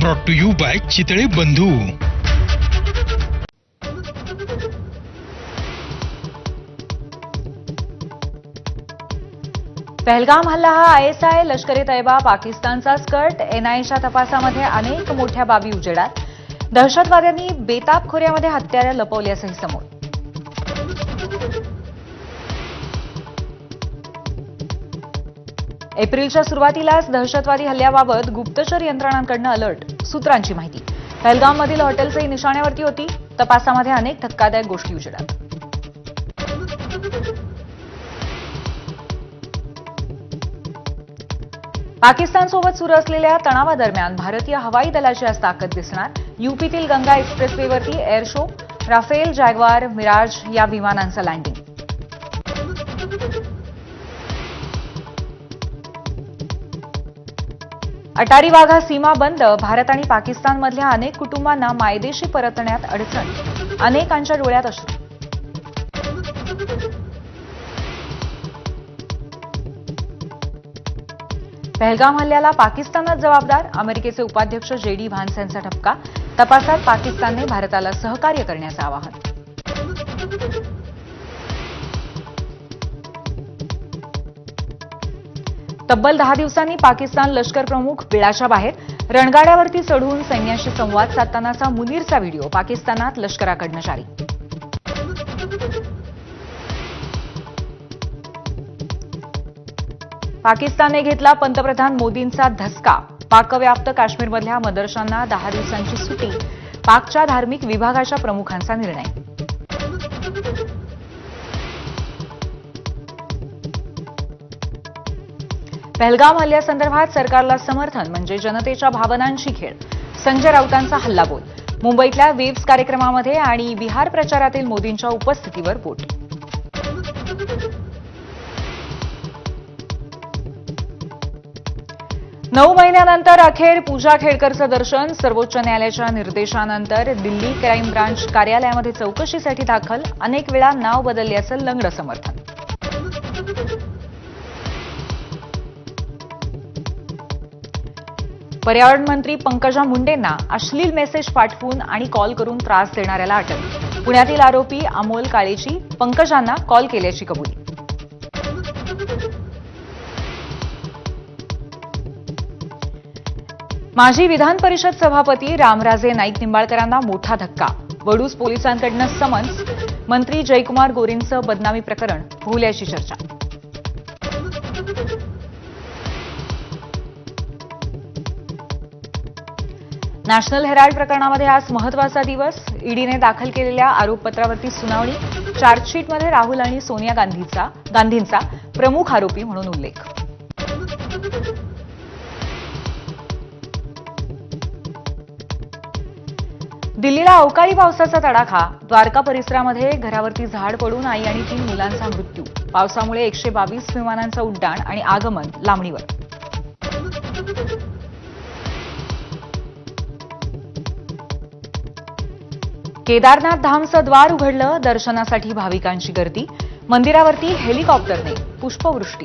Brought to you by Chitale Bandhu Pahalgam हल्ला हा ISI लष्कर ए तैयबा पाकिस्तानचा कट एनआयएच्या तपासामध्ये अनेक मोठ्या बाबी उजेडात. दहशतवाद्यांनी बेताब खोऱ्यामध्ये हत्यारं लपवली असंही समोर. एप्रिलच्या सुरुवातीलाच दहशतवादी हल्ल्याबाबत गुप्तचर यंत्रणांकडनं अलर्ट सूत्रांची माहिती. पहलगाममधील हॉटेलचंही निशाण्यावरती होती. तपासामध्ये अनेक धक्कादायक गोष्टी उजेडात. पाकिस्तानसोबत सुरू असलेल्या तणावादरम्यान भारतीय हवाई दलाची आज ताकद दिसणार. युपीतील Ganga एक्सप्रेसवेवरती air show Rafale Jaguar Mirage या विमानांचं लँडिंग अटारी वाघा सीमा बंद. भारत आणि पाकिस्तानमधल्या अनेक कुटुंबांना मायदेशी परतण्यात अडचण. अनेकांच्या डोळ्यात अश्रू. पहलगाम हल्ल्याला पाकिस्तानच जबाबदार. अमेरिकेचे उपाध्यक्ष जे डी व्हान्स यांचा ठपका. तपासात पाकिस्तानने भारताला सहकार्य करण्याचं आवाहन. तब्बल दहा दिवसांनी पाकिस्तान लष्कर प्रमुख बिळाच्या बाहेर रणगाड्यावरती चढून सैन्याशी संवाद साधतानाचा मुनीरचा व्हिडिओ पाकिस्तानात लष्कराकडनं जारी. पाकिस्तानने घेतला पंतप्रधान मोदींचा धसका. पाकव्याप्त काश्मीरमधल्या मदरशांना दहा दिवसांची सुटी. पाकच्या धार्मिक विभागाच्या प्रमुखांचा निर्णय. पहलगाम हल्ल्यासंदर्भात सरकारला समर्थन म्हणजे जनतेच्या भावनांशी खेळ. संजय राऊतांचा हल्लाबोल. मुंबईतल्या वेव्स कार्यक्रमामध्ये आणि बिहार प्रचारातील मोदींच्या उपस्थितीवर बोट. नऊ महिन्यानंतर अखेर पूजा खेडकरचं दर्शन. सर्वोच्च न्यायालयाच्या निर्देशानंतर दिल्ली क्राईम ब्रांच कार्यालयामध्ये चौकशीसाठी दाखल. अनेक वेळा नाव बदलल्याचं लंगडं समर्थन. पर्यावरण मंत्री पंकजा मुंडेंना अश्लील मेसेज पाठवून आणि कॉल करून त्रास देणाऱ्याला अटक. पुण्यातील आरोपी अमोल काळेची पंकजांना कॉल केल्याची कबुली. माजी विधान परिषद सभापती रामराजे नाईक निंबाळकरांना मोठा धक्का. वडूज पोलिसांकडनं समन्स. मंत्री जयकुमार गोरेंचं बदनामी प्रकरण भोवल्याची चर्चा. नॅशनल हेराल्ड प्रकरणामध्ये आज महत्त्वाचा दिवस. ईडीने दाखल केलेल्या आरोपपत्रावरती सुनावणी. चार्जशीटमध्ये राहुल आणि सोनिया गांधीचा गांधींचा प्रमुख आरोपी म्हणून उल्लेख. दिल्लीला अवकाळी पावसाचा तडाखा. द्वारका परिसरामध्ये घरावरती झाड पडून आई आणि तीन मुलांचा मृत्यू. पावसामुळे एकशे बावीस विमानांचं उड्डाण आणि आगमन लांबणीवर. केदारनाथ धामचं द्वार उघडलं दर्शनासाठी भाविकांची गर्दी. मंदिरावरती हेलिकॉप्टरने पुष्पवृष्टी.